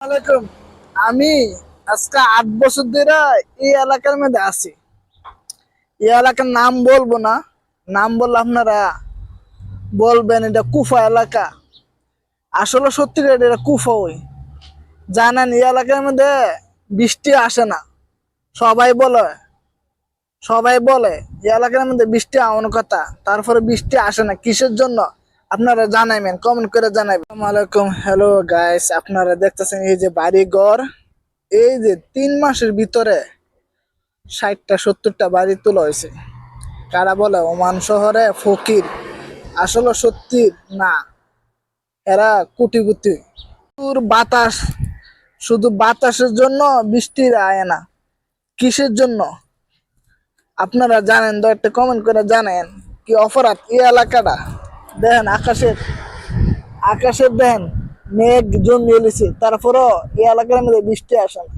আলাইকুম। আমি আজকে আট বছর ধরে এই এলাকার মধ্যে আছি। এই এলাকার নাম বলব না। নাম বললে আপনারা বলবেন, এটা কুফা এলাকা। আসলে সত্যি এটা কুফা ওই। জানেন, এই এলাকার মধ্যে বৃষ্টি আসে না। সবাই বলে সবাই বলে, এই এলাকার মধ্যে বৃষ্টি আমার কথা। তারপরে বৃষ্টি আসে না। কিসের জন্য? আপনারা জানাইবেন কমেন্ট করে জানাইবেন। হ্যালো গাইস আপনারা দেখতেছেন এই যে বাড়ি ঘর এই যে তিন মাসের ভিতরে ষাটটা, সত্তরটা বাড়ি তোলা হয়েছে। কারা বলে? ওমান শহরে ফকির। আসলে সত্যি না, এরা কুটি কোটি বাতাস। শুধু বাতাসের জন্য বৃষ্টির আয় না, কিসের জন্য? আপনারা জানেন একটা কমেন্ট করে জানেন কি অপরাধ এই এলাকাটা? দেখেন আকাশের আকাশের দেখেন মেঘ জমিয়েছে তারপরও এই এলাকার মধ্যে বৃষ্টি আসে না।